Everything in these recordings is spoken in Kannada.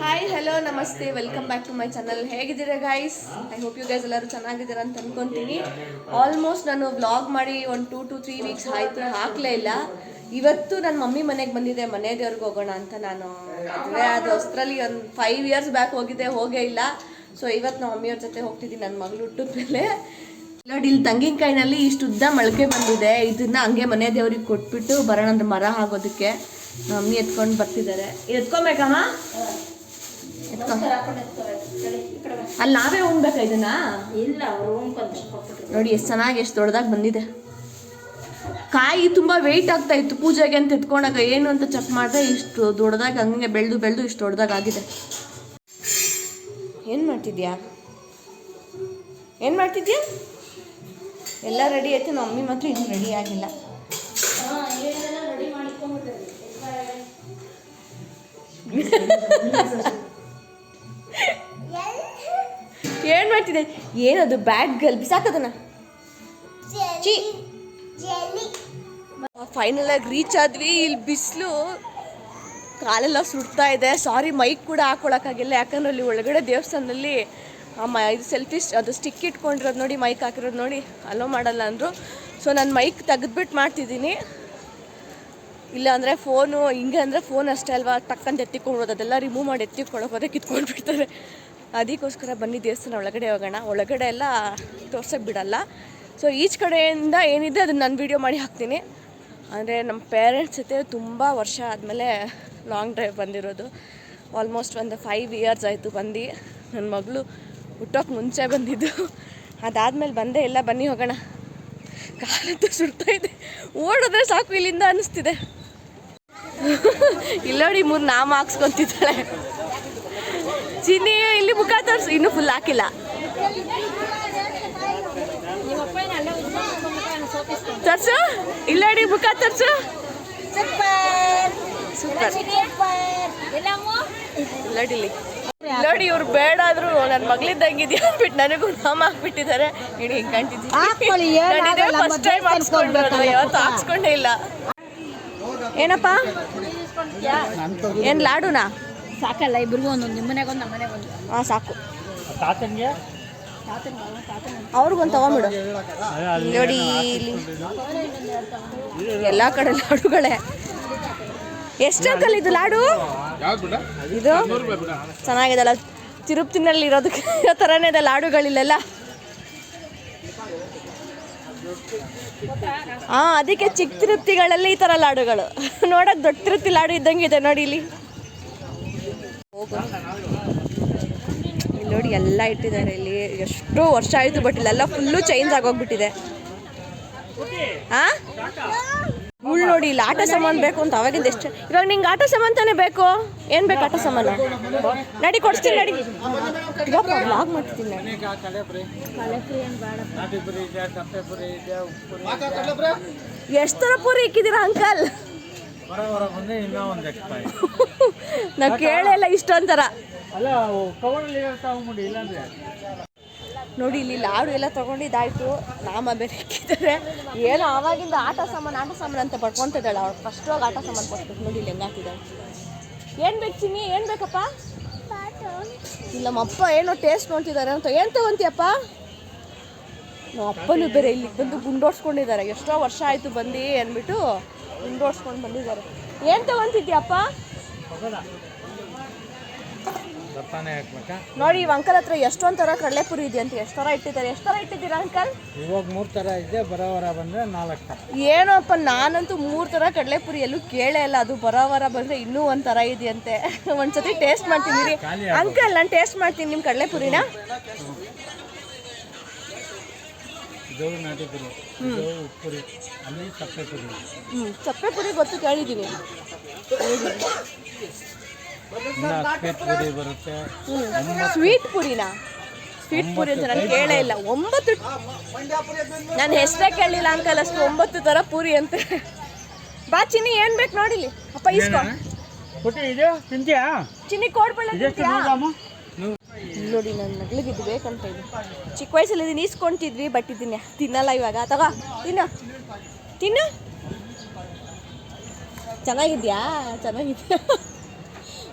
ಹಾಯ್ ಹಲೋ ನಮಸ್ತೆ welcome back to my channel ಹೇಗಿದ್ದೀರಾ guys I hope you guys ಎಲ್ಲರೂ ಚೆನ್ನಾಗಿದ್ದೀರಾ ಅಂತ ಅನ್ಕೊಂತೀನಿ. ಆಲ್ಮೋಸ್ಟ್ ನಾನು ಬ್ಲಾಗ್ ಮಾಡಿ ಒಂದು ಟೂ ಟು ತ್ರೀ ವೀಕ್ಸ್ ಆಯಿತು, ಹಾಕಲೇ ಇಲ್ಲ. ಇವತ್ತು ನನ್ನ ಮಮ್ಮಿ ಮನೆಗೆ ಬಂದಿದೆ, ಮನೆ ದೇವ್ರಿಗೆ ಹೋಗೋಣ ಅಂತ ನಾನು ಮದುವೆ ಆದ ಹೊಸ್ತ್ರಲ್ಲಿ ಒಂದು ಫೈವ್ ಇಯರ್ಸ್ ಬ್ಯಾಕ್ ಹೋಗಿದ್ದೆ ಹೋಗೇ ಇಲ್ಲ. ಸೊ ಇವತ್ತು ನಮ್ಮ ಮಮ್ಮಿಯವ್ರ ಜೊತೆ ಹೋಗ್ತಿದ್ದೀನಿ ನನ್ನ ಮಗಳು ಹುಟ್ಟಿದ ಮೇಲೆ ನೋಡಿ ಇಲ್ಲಿ ತಂಗಿನಕಾಯಿನಲ್ಲಿ ಇಷ್ಟು ಉದ್ದ ಮೊಳಕೆ ಬಂದಿದೆ. ಇದನ್ನ ಹಂಗೆ ಮನೆ ದೇವ್ರಿಗೆ ಕೊಟ್ಬಿಟ್ಟು ಬರೋಣ ಅಂದ್ರೆ ಮರ ಆಗೋದಕ್ಕೆ ಮಮ್ಮಿ ಎತ್ಕೊಂಡು ಬರ್ತಿದ್ದಾರೆ. ಎತ್ಕೊಬೇಕಮ್ಮ? ಎತ್ಕೊ. ಅಲ್ಲಿ ನಾವೇ ಹೋಗ್ಬೇಕಾ ಇದನ್ನ? ನೋಡಿ ಎಷ್ಟು ಚೆನ್ನಾಗಿ ಎಷ್ಟು ದೊಡ್ಡದಾಗಿ ಬಂದಿದೆ. ಕಾಯಿ ತುಂಬ ವೆಯ್ಟ್ ಆಗ್ತಾ ಇತ್ತು. ಪೂಜೆಗೆ ಅಂತ ಎತ್ಕೊಂಡಾಗ ಏನು ಅಂತ ಚೆಕ್ ಮಾಡಿದ್ರೆ ಇಷ್ಟು ದೊಡ್ಡದಾಗಿ ಹಂಗೆ ಬೆಳೆದು ಬೆಳೆದು ಇಷ್ಟು ದೊಡ್ಡದಾಗಿ ಆಗಿದೆ. ಏನು ಮಾಡ್ತಿದ್ಯಾ? ಏನು ಮಾಡ್ತಿದ್ಯಾ? ಎಲ್ಲ ರೆಡಿ ಆಯ್ತು ನಮ್ಮ ಮಮ್ಮಿ ಮಾತ್ರ ಇನ್ನೂ ರೆಡಿ ಆಗಿಲ್ಲ. ಮಾಡ್ತಿದೆ ಏನು ಮಾಡ್ತಿದ್ದೆ? ಏನದು ಬ್ಯಾಡ್ ಗರ್ಲ್ ಸಾಕದನ ಚಿ ಫೈನಲ್ ಆಗಿ ರೀಚ್ ಆದ್ವಿ ಇಲ್ಲಿ ಬಿಸಿಲು ಕಾಲೆಲ್ಲ ಸುಡ್ತಾ ಇದೆ. ಸಾರಿ ಮೈಕ್ ಕೂಡ ಹಾಕೊಳಕ್ಕಾಗಿಲ್ಲ ಯಾಕಂದ್ರೆ ಅಲ್ಲಿ ಒಳಗಡೆ ದೇವಸ್ಥಾನದಲ್ಲಿ ಆ ಮ ಇದು ಸೆಲ್ಫಿ ಅದು ಸ್ಟಿಕ್ ಇಟ್ಕೊಂಡಿರೋದು ನೋಡಿ ಮೈಕ್ ಹಾಕಿರೋದು ನೋಡಿ ಅಲೋ ಮಾಡಲ್ಲ ಅಂದರು. ಸೊ ನಾನು ಮೈಕ್ ತೆಗೆದ್ಬಿಟ್ಟು ಮಾಡ್ತಿದ್ದೀನಿ. ಇಲ್ಲ ಅಂದರೆ ಫೋನು ಹಿಂಗೆ ಅಂದರೆ ಫೋನ್ ಅಷ್ಟೇ ಅಲ್ವಾ? ಟಕ್ಕಂತ ಎತ್ತಿಕೊಂಡ್ಬೋದು ಅದೆಲ್ಲ ರಿಮೂವ್ ಮಾಡಿ ಎತ್ತಿಕೊಳ್ಳೋಕೆ ಹೋದ್ರೆ ಕಿತ್ಕೊಂಡು ಬಿಡ್ತಾರೆ ಅದಕ್ಕೋಸ್ಕರ ಬನ್ನಿ ದೇವಸ್ಥಾನ ಒಳಗಡೆ ಹೋಗೋಣ. ಒಳಗಡೆ ಎಲ್ಲ ತೋರ್ಸೋಕೆ ಬಿಡಲ್ಲ. ಸೊ ಈಚ ಕಡೆಯಿಂದ ಏನಿದೆ ಅದನ್ನು ನಾನು ವೀಡಿಯೋ ಮಾಡಿ ಹಾಕ್ತೀನಿ. ಅಂದರೆ ನಮ್ಮ ಪೇರೆಂಟ್ಸ್ ಜೊತೆ ತುಂಬ ವರ್ಷ ಆದಮೇಲೆ ಲಾಂಗ್ ಡ್ರೈವ್ ಬಂದಿರೋದು. ಆಲ್ಮೋಸ್ಟ್ ಒಂದು ಫೈವ್ ಇಯರ್ಸ್ ಆಯಿತು ಬಂದು. ನನ್ನ ಮಗಳು ಹುಟ್ಟೋಕೆ ಮುಂಚೆ ಬಂದಿದ್ದು. ಅದಾದಮೇಲೆ ಬಂದೇ ಇಲ್ಲ ಬನ್ನಿ ಹೋಗೋಣ. ಕಾಲಂತೂ ಸುಡ್ತಾ ಇದೆ ಓಡಿದ್ರೆ ಸಾಕು ಇಲ್ಲಿಂದ ಅನ್ನಿಸ್ತಿದೆ. ಇಲ್ಲೋಡಿ ಮೂರು ನಾಮ ಹಾಕ್ಸ್ಕೊಂತಿದ್ದಾಳೆ ಚಿನ್ನಿ ಇಲ್ಲಿ ಮುಖ ತೋರಿಸು. ಇನ್ನೂ ಫುಲ್ ಹಾಕಿಲ್ಲ. ತರ್ಸು? ಇಲ್ಲ ನೋಡಿ ಮುಖ ತರ್ಸು. ಸೂಪರ್ ನೋಡಿ ಇಲ್ಲಿ ನೋಡಿ ಇವ್ರು ಬೇಡ ಆದ್ರೂ ನನ್ನ ಮಗಳಿದ್ದಂಗಿದ್ಯಾ ಅಂದ್ಬಿಟ್ಟು ನನಗೂ ನಾಮ ಹಾಕ್ಬಿಟ್ಟಿದ್ದಾರೆ. ಇಡಿ ಹಿಂಗೆ ಆಗಲ್ಲ, ಫಸ್ಟ್ ಟೈಮ್ ಕಲ್ತ್ಕೊಳ್ಬೇಕಲ್ಲ ಯಾವತ್ತು. ಹಾಕ್ಸ್ಕೊಂಡೇ ಇಲ್ಲ. ಏನಪ್ಪ? ಏನು ಲಾಡುನಾ? ಸಾಕಲ್ಲ ಇಬ್ರಿಗೂ ಒಂದೊಂದು ನಿಮ್ಮ ಮನೆಗೆ ಒಂದು ನಮ್ಮ ಮನೆಗೆ ಒಂದು ಹಾಂ ಸಾಕು. ತಾತಂಗೆ ಅವ್ರಿಗೊಂದು ತಗೊಂಬಿಡು ನೋಡಿ ಇಲ್ಲಿ ಎಲ್ಲ ಕಡೆ ಲಾಡುಗಳೇ. ಎಷ್ಟು ಅಂಕಲ್ ಇದು ಲಾಡು? ಇದು? ಚೆನ್ನಾಗಿದೆಲ್ಲ ತಿರುಪ್ತಿನಲ್ಲಿ ಇರೋದಕ್ಕೆ ಇರೋ ಥರನೇ ಇದೆ ಲಾಡುಗಳಿಲ್ಲೆಲ್ಲ. ಹಾ ಅದಕ್ಕೆ ಚಿಕ್ಕ ತಿರುಪ್ತಿಗಳಲ್ಲಿ ಈ ಥರ ಲಾಡುಗಳು. ನೋಡಕ್ ದೊಡ್ಡ ತಿರುಪ್ತಿ ಲಾಡು ಇದ್ದಂಗೆ ಇದೆ ನೋಡಿ ಇಲ್ಲಿ. ಇಲ್ಲಿ ನೋಡಿ ಎಲ್ಲ ಇಟ್ಟಿದ್ದಾರೆ ಇಲ್ಲಿ. ಎಷ್ಟೋ ವರ್ಷ ಆಯಿತು ಬಟ್ ಇಲ್ಲೆಲ್ಲ ಫುಲ್ಲು ಚೇಂಜ್ ಆಗೋಗ್ಬಿಟ್ಟಿದೆ. ಆ? ಮುಳ್ಳು ನೋಡಿ ಇಲ್ಲಿ ಆಟ ಸಾಮಾನು ಬೇಕು ಅಂತ ಅವಾಗಿಂದ ಎಷ್ಟು ಇವಾಗ ನಿಂಗೆ ಆಟ ಸಾಮಾನು ತಾನೇ ಬೇಕು? ಏನು ಬೇಕು ಆಟ ಸಾಮಾನು? ನಡಿ ಕೊಡ್ತೀನಿ ನಡಿ. ಇವಾಗ ಮಾಡ್ತೀನಿ ಎಷ್ಟು ಥರ ಪೂರಿ ಇಕ್ಕಿದ್ದೀರಾ ಅಂಕಲ್? ನಾ ಕೇಳಲ್ಲ ಇಷ್ಟೊಂಥರ ಅಲ್ಲ ಕವರಲ್ಲಿ ತಗೊಂಬಿಡಿ ಇಲ್ಲಾಂದ್ರೆ ನೋಡಿ, ಇಲ್ಲಿ ಲಾಡು ಎಲ್ಲ ತಗೊಂಡಿದ್ದಾಯ್ತು. ನಾಮ ಬೇರೆ ಏನು ಆವಾಗಿಂದ ಆಟ ಸಾಮಾನು ಆಟ ಸಾಮಾನು ಅಂತ ಪಡ್ಕೊಂತಿದ್ದಾಳೆ ಅವ್ರು ಫಸ್ಟ್ ಹೋಗಿ ಆಟ ಸಾಮಾನು ಕೊಡ್ಬೇಕು ನೋಡಿ, ಇಲ್ಲಿ ಹೆಂಗೆ ಹಾಕಿದ್ದಾಳೆ. ಏನು ಬೇಕು ಚಿನ್ನಿ? ಏನು ಬೇಕಪ್ಪ? ಇಲ್ಲ, ನಮ್ಮ ಅಪ್ಪ ಏನೋ ಟೇಸ್ಟ್ ನೋಡ್ತಿದ್ದಾರೆ ಅಂತ. ಏನು ತಗೊಂತೀಯಪ್ಪ? ನಮ್ಮ ಅಪ್ಪನೂ ಬೇರೆ ಇಲ್ಲಿ ಬಂದು ಗುಂಡೋಡ್ಸ್ಕೊಂಡಿದ್ದಾರೆ. ಎಷ್ಟೋ ವರ್ಷ ಆಯಿತು ಬಂದು ಅಂದ್ಬಿಟ್ಟು ಗುಂಡೋಡ್ಸ್ಕೊಂಡು ಬಂದಿದ್ದಾರೆ. ಏನು ತಗೊಂತಿದ್ಯಪ್ಪ? ನೋಡಿ ಇವ್ ಅಂಕಲ್ ಹತ್ರ ಎಷ್ಟೊಂದು ತರ ಕಡಲೆಪುರಿ ಇದೆ ಅಂತ. ಎಷ್ಟು ತರ ಇಟ್ಟಿದ್ದಾರೆ? ಎಷ್ಟು ತರ ಇಟ್ಟಿದ್ದೀರಾ ಅಂಕಲ್? ಇವಾಗ ಮೂರು ತರ ಇದೆ ಬರೋವರ ಬಂದ್ರೆ ನಾಲ್ಕು ತರ. ಏನೋಪ್ಪ ನಾನಂತೂ ಮೂರು ತರ ಕಡಲೆಪುರಿ ಎಲ್ಲೂ ಕೇಳೇ ಇಲ್ಲ. ಅದು ಬರೋವರ ಬಂದ್ರೆ ಇನ್ನೂ ಒಂದ್ ತರ ಇದೆಯಂತೆ. ಒಂದ್ಸತಿ ಟೇಸ್ಟ್ ಮಾಡ್ತೀನಿ ರೀ ಅಂಕಲ್ ನಾನು ಟೇಸ್ಟ್ ಮಾಡ್ತೀನಿ ನಿಮ್ಮ ಕಡಲೆಪುರಿನ. ಚಪ್ಪೆ ಪುರಿ. ಗೊತ್ತು ಕೇಳಿದ್ದೀನಿ. ಸ್ವೀಟ್ ಪುರಿ ಬರುತ್ತೆ. ಸ್ವೀಟ್ ಪುರಿನಾ ಸ್ವೀಟ್ ಪುರಿ ಅಂತ ನಾನು ಕೇಳೇ ಇಲ್ಲ. ಒಂಬತ್ತು ನಾನು ಹೆಸರೇ ಕೇಳಲಿಲ್ಲ ಅಂಕಲ್ ಅಷ್ಟು ಒಂಬತ್ತು ಥರ ಪೂರಿ ಅಂತ. ಬಾ ಚಿನ್ನಿ ಏನು ಬೇಕು ನೋಡಿಲಿ ಅಪ್ಪ ಇಸ್ಕೊ. ಪುಟ್ಟಿ ಇದು ತಿಂತೀಯಾ? ಚಿನ್ನಿ? ನೂರಮ್ಮ ನೋಡಿ ನನ್ನ ಮಗಳಿಗೆ ಇದು ಬೇಕಂತ ಇದೆ. ಚಿಕ್ಕ ವಯಸ್ಸಲ್ಲಿ ಇದನ್ನ ಈಸ್ಕೊಂತಿದ್ವಿ ಬಟ್ ಇದನ್ನ ತಿನ್ನಲ್ಲ ಇವಾಗ. ತಗೋ ತಿನ್ನು. ತಿನ್ನು. ಚೆನ್ನಾಗಿದ್ಯಾ? ಚೆನ್ನಾಗಿದ್ಯಾ?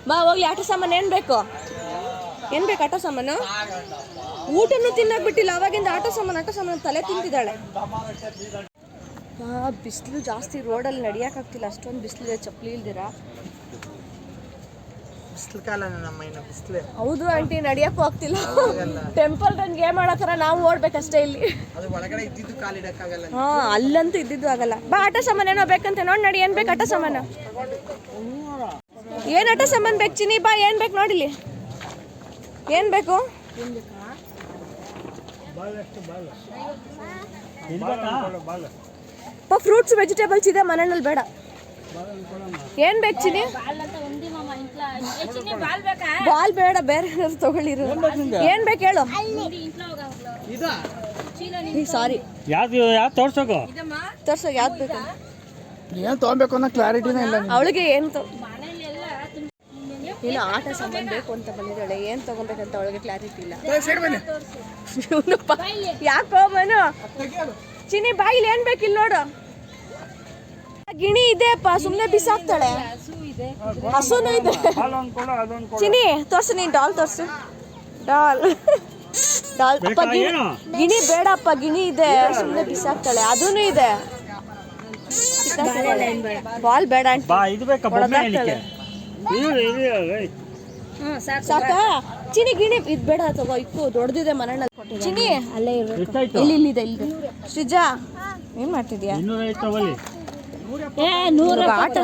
ಬಾ ಹೋಗ್ಲಿ ಆಟ ಸಾಮಾನು ಏನು ಬೇಕು? ಏನು ಬೇಕು ಆಟ ಸಾಮಾನು? ಊಟನೂ ತಿನ್ನಕ್ ಬಿಟ್ಟಿಲ್ಲ ಅವಾಗಿಂದ ಆಟ ಸಾಮಾನು ಆಟ ಸಾಮಾನು ತಲೆ ತಿಂತಿದ್ದಾಳೆ. ಬಾ ಬಿಸಿಲು ಜಾಸ್ತಿ ರೋಡಲ್ಲಿ ನಡಿಯೋಕ್ಕಾಗ್ತಿಲ್ಲ ಅಷ್ಟೊಂದು ಬಿಸಿಲಿದೆ ಚಪ್ಪಲಿ ಇಲ್ದಿರ? ಬಿಸಿಲು ಕಾಲ ನಮ್ಮ ಬಿಸಿಲು. ಹೌದು ಆಂಟಿ ನಡಿಯಕ್ಕೂ ಆಗ್ತಿಲ್ಲ. ಟೆಂಪಲ್ ರನ್ ಗೇಮ್ ಮಾಡತ್ತರ ನಾವು ಓಡ್ಬೇಕಷ್ಟೇ ಇಲ್ಲಿ. ಒಳಗಡೆ ಇದ್ದಿದ್ದು ಕಾಲಿಡಕ್ಕಾಗಲ್ಲ ಹಾ ಅಲ್ಲಂತೂ ಇದ್ದಿದ್ದು ಆಗಲ್ಲ. ಬಾ ಆಟ ಸಾಮಾನು ಏನೋ ಬೇಕಂತ ನೋಡಿ ನಡಿ ಏನ್ ಬೇಕು ಆಟ ಸಾಮಾನು? ಏನ್ ಅಟ ಸಾಮಾನು ಬೇಕು? ಚಿನಿ ಬಾ ಏನ್ ಬೇಕು ನೋಡಿಲಿ ಏನು ಬೇಕು? ಫ್ರೂಟ್ಸ್ ವೆಜಿಟೇಬಲ್ಸ್ ಇದೆ ಮನೆಯಲ್ಲಿ ಬೇಡ. ಏನು ಬೇಕು ಚಿನಿ ಬಾಲ್ ಚಿನ್ನಿ? ಬಾಲ್ ಬೇಕಾ ಬಾಲ್ ಬೇಡ ಬೇರೆ ಏನಾದ್ರು ತಗೊಳ್ಳಿರು. ಏನ್ ಬೇಕು ಹೇಳು. ಸಾರಿ ಯಾವ್ದು ಯಾವ್ದು ತೋರ್ಸೋಕು ಇದಮ್ಮ ತೋರ್ಸೋ ಯಾವ್ದು ಬೇಕು? ಏನು ತೊಗೊಬೇಕು ಅನ್ನೋ ಕ್ಲಾರಿಟಿನೇ ಇಲ್ಲ ಅವಳಿಗೆ ಏನು ತೊ ನೀನು ಆಟ ಸಾಮಾನು ಬೇಕು ಅಂತ ಬಂದಿದ್ದಾಳೆ. ಏನು ತಗೊಬೇಕಂತ ಅವಳಿಗೆ ಕ್ಲಾರಿಟಿ ಇಲ್ಲ. ಯಾಕೋ ಮನು ಚಿನಿ ಬಾಯಿಲಿ ಏನ್ ಬೇಕಿಲ್ಲ ನೋಡು. ಗಿಣಿ ಇದೆ ಅಪ್ಪ ಸುಮ್ಮನೆ ಬಿಸಾಕ್ತಾಳೆ. ಹಸು ಇದೆ ಹಸುನು ಇದೆ. ಚಿನಿ ತೋರ್ಸು ನೀನ್ ಡಾಲ್ ತೋರ್ಸು. ಡಾಲ್. ಡಾಲ್. ಅಪ್ಪ ಗಿಣಿ ಗಿಣಿ ಬೇಡಪ್ಪ ಗಿಣಿ ಇದೆ. ಸುಮ್ಮನೆ ಬಿಸಾಕ್ತಾಳೆ. ಅದೂನು ಇದೆ. ಬಾಲ್ ಬೇಡ ಆಂಟಿ. ಹ್ಞೂ ಸಾಕು ಸಾಕಾ? ಚಿನಿ ಗಿಣಿ ಇದ್ ಬೇಡ ತಗೋ ಇಕ್ಕು ದೊಡ್ಡದಿದೆ ಮನೆಯಲ್ಲಿ ಚಿನಿ ಅಲ್ಲೇ ಇರ್ಬೇಕು. ಇಲ್ಲಿ ಇಲ್ಲಿದೆ. ಇಲ್ಲಿ ಶ್ರೀಜಾ ಏನ್ ಮಾಡ್ತಿದ್ಯಾ? ಏ ನೂರು ಆಟ.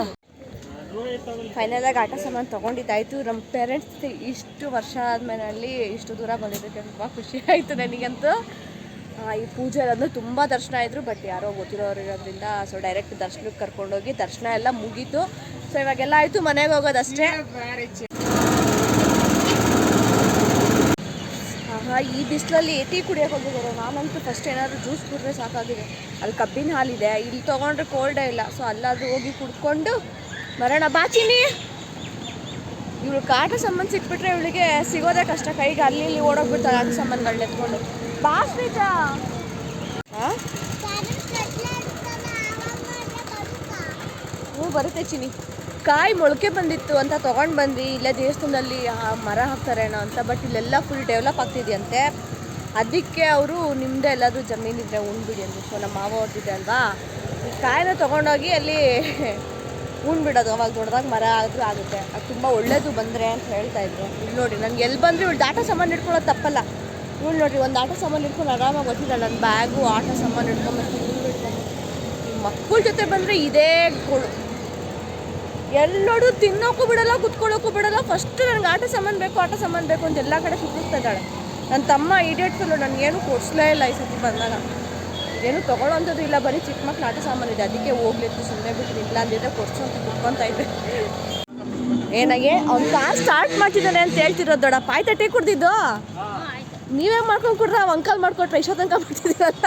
ಫೈನಲ್ ಆಗಿ ಆಟ ಸಾಮಾನು ತೊಗೊಂಡಿದ್ದಾಯ್ತು. ನಮ್ಮ ಪೇರೆಂಟ್ಸ್ ಇಷ್ಟು ವರ್ಷ ಆದ್ಮೇಲೆ ಅಲ್ಲಿ ಇಷ್ಟು ದೂರ ಬಂದಿದ್ದಕ್ಕೆ ತುಂಬ ಖುಷಿ ಆಯ್ತು ನನಗಂತೂ. ಆ, ಈ ಪೂಜೆ ಅಂದ್ರೆ ತುಂಬ ದರ್ಶನ ಆಯ್ತು ಬಟ್ ಯಾರೋ ಗೊತ್ತಿರೋರು ಇರೋದ್ರಿಂದ ಸೊ ಡೈರೆಕ್ಟ್ ದರ್ಶನಕ್ಕೆ ಕರ್ಕೊಂಡೋಗಿ ದರ್ಶನ ಎಲ್ಲ ಮುಗೀತು. ಸೊ ಇವಾಗೆಲ್ಲ ಆಯಿತು, ಮನೆಗೆ ಹೋಗೋದಷ್ಟೇ. ಆಹಾ, ಈ ಬಿಸಿಲಲ್ಲಿ ಟೀ ಕುಡಿಯೋಕೆ ಹೋಗಿದ್ದಾರೆ? ನಾನಂತೂ ಫಸ್ಟ್ ಏನಾದರೂ ಜ್ಯೂಸ್ ಕುಡಿದ್ರೆ ಸಾಕಾಗಿದೆ. ಅಲ್ಲಿ ಕಬ್ಬಿನ ಹಾಲಿದೆ, ಇಲ್ಲಿ ತೊಗೊಂಡ್ರೆ ಕೋಲ್ಡೇ ಇಲ್ಲ. ಸೊ ಅಲ್ಲಾದ್ರೂ ಹೋಗಿ ಕುಡ್ಕೊಂಡು ಬರೋಣ ಬಾಚಿನಿ. ಇವಳು ಕಾಟ ಸಂಬಂಧ ಸಿಕ್ಬಿಟ್ರೆ ಇವಳಿಗೆ ಸಿಗೋದೇ ಕಷ್ಟ. ಕೈಗೆ ಅಲ್ಲಿ ಇಲ್ಲಿ ಓಡೋಗ್ಬಿಡ್ತಾರೆ ಆಟ ಸಂಬಂಧಗಳನ್ನ ಎತ್ಕೊಂಡು. ಬಾ ಹ್ಞೂ, ಬರುತ್ತೆ ಚಿನಿ ಕಾಯಿ ಮೊಳಕೆ ಬಂದಿತ್ತು ಅಂತ ತೊಗೊಂಡು ಬಂದ್ವಿ. ಇಲ್ಲೇ ದೇವಸ್ಥಾನದಲ್ಲಿ ಮರ ಹಾಕ್ತಾರೇನೋ ಅಂತ ಬಟ್ ಇಲ್ಲೆಲ್ಲ ಫುಲ್ ಡೆವಲಪ್ ಆಗ್ತಿದೆಯಂತೆ. ಅದಕ್ಕೆ ಅವರು ನಿಮ್ಮದೇ ಎಲ್ಲಾದರೂ ಜಮೀನಿದ್ರೆ ಉಣ್ಬಿಡಿ ಅಂದರು. ಸೊ ನಮ್ಮ ಮಾವ ಅವ್ರದ್ದಿದೆ ಅಲ್ವಾ? ಈ ಕಾಯಿನ ತೊಗೊಂಡೋಗಿ ಅಲ್ಲಿ ಉಣ್ಬಿಡೋದು. ಅವಾಗ ದೊಡ್ಡದಾಗ ಮರ ಆದರೂ ಆಗುತ್ತೆ. ಅದು ತುಂಬ ಒಳ್ಳೇದು ಬಂದರೆ ಅಂತ ಹೇಳ್ತಾ ಇದ್ರು. ಇಲ್ಲಿ ನೋಡಿ ನನಗೆ ಎಲ್ಲಿ ಬಂದರೆ ಇವಳು ಆಟ ಸಾಮಾನು ಇಟ್ಕೊಳ್ಳೋದು ತಪ್ಪಲ್ಲ. ಇವಳು ನೋಡಿರಿ ಒಂದು ಆಟೋ ಸಾಮಾನು ಇಟ್ಕೊಂಡು ಆರಾಮಾಗಿ ಗೊತ್ತಿಲ್ಲ ನನ್ನ ಬ್ಯಾಗು ಆಟೋ ಸಾಮಾನು ಇಟ್ಕೊಂಡು ಮಕ್ಕಳ ಜೊತೆ ಬಂದರೆ ಇದೇ ಎಲ್ಲರೂ ತಿನ್ನೋಕ್ಕೂ ಬಿಡಲ್ಲ, ಕುತ್ಕೊಳ್ಳೋಕ್ಕೂ ಬಿಡಲ್ಲ. ಫಸ್ಟ್ ನನಗೆ ಆಟ ಸಾಮಾನು ಬೇಕು, ಆಟ ಸಾಮಾನು ಬೇಕು ಅಂತ ಎಲ್ಲ ಕಡೆ ಸುತ್ತಿಸ್ತಾ ಇದ್ದಾಳೆ ನನ್ನ ತಮ್ಮ ಇಡಿಯಟ್ ಫುಲ್ಲು ನನಗೇನು ಕೊಡಿಸ್ಲೇ ಇಲ್ಲ ಈ ಸತಿ ಬಂದಾಗ. ಏನು ತೊಗೊಳ್ಳೋಂಥದ್ದು ಇಲ್ಲ, ಬರೀ ಚಿಕ್ಕ ಮಕ್ಳು ಆಟ ಸಾಮಾನು ಇದೆ. ಅದಕ್ಕೆ ಹೋಗ್ಲಿತ್ತು ಸುಮ್ಮನೆ ಬಿಟ್ಟು ಇಲ್ಲ ಅಂದಿದ್ರೆ ಕೊಡ್ಸು ಅಂತ ಕುತ್ಕೊತಾ ಇದ್ದೆ. ಏನಾಗೆ? ಅವ್ನು ಕಾರ್ ಸ್ಟಾರ್ಟ್ ಮಾಡ್ತಿದ್ದಾನೆ ಅಂತ ಹೇಳ್ತಿರೋದು ದೊಡ್ಡಪ್ಪ ಆಯ್ತಾ ತಟ್ಟೆ ಕುಡ್ದಿದ್ದು? ನೀವೇ ಮಾಡ್ಕೊಂಡು ಕುಡ್ರ ಅಂಕಲ್ ಮಾಡ್ಕೊಟ್ರೆ ಇಷ್ಟೋ ತನಕ ಮಾಡ್ತಿದ್ದೀರಲ್ಲ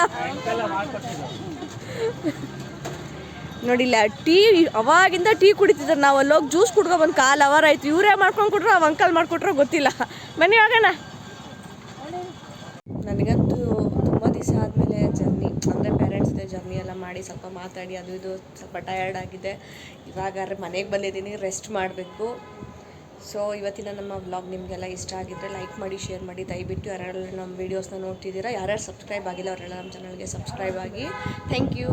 ನೋಡಿಲ್ಲ, ಟೀ, ಅವಾಗಿಂದ ಟೀ ಕುಡಿತಿದ್ರು ನಾವು ಅಲ್ಲೋಗಿ ಜ್ಯೂಸ್ ಕುಡ್ಕೊ ಬಂದು ಕಾಲು ಅವರ್ ಆಯ್ತು. ಇವರೇ ಮಾಡ್ಕೊಂಡು ಕೊಟ್ರು ಅವ್ ಅಂಕಲ್ ಮಾಡಿಕೊಟ್ರು, ಗೊತ್ತಿಲ್ಲ. ಬನ್ನಿ ಹೋಗೋಣ. ನನಗಂತೂ ತುಂಬ ದಿವಸ ಆದಮೇಲೆ ಜರ್ನಿ, ಅಂದರೆ ಪೇರೆಂಟ್ಸ್ ಜರ್ನಿ ಎಲ್ಲ ಮಾಡಿ ಸ್ವಲ್ಪ ಮಾತಾಡಿ, ಅದು ಇದು ಸ್ವಲ್ಪ ಟಯರ್ಡ್ ಆಗಿದೆ. ಇವಾಗ ಮನೆಗೆ ಬಂದಿದ್ದೀನಿ ರೆಸ್ಟ್ ಮಾಡಬೇಕು. ಸೊ ಇವತ್ತಿನ ನಮ್ಮ ವ್ಲಾಗ್ ನಿಮಗೆಲ್ಲ ಇಷ್ಟ ಆಗಿದ್ದರೆ ಲೈಕ್ ಮಾಡಿ ಶೇರ್ ಮಾಡಿ, ದಯವಿಟ್ಟು ಯಾರ್ಯಾರು ನಮ್ಮ ವೀಡಿಯೋಸ್ನ ನೋಡ್ತಿದ್ದೀರಾ, ಯಾರ್ಯಾರು ಸಬ್ಸ್ಕ್ರೈಬ್ ಆಗಿಲ್ಲ, ಅವರೆಲ್ಲ ನಮ್ಮ ಚಾನಲ್ಗೆ ಸಬ್ಸ್ಕ್ರೈಬ್ ಆಗಿ. Thank you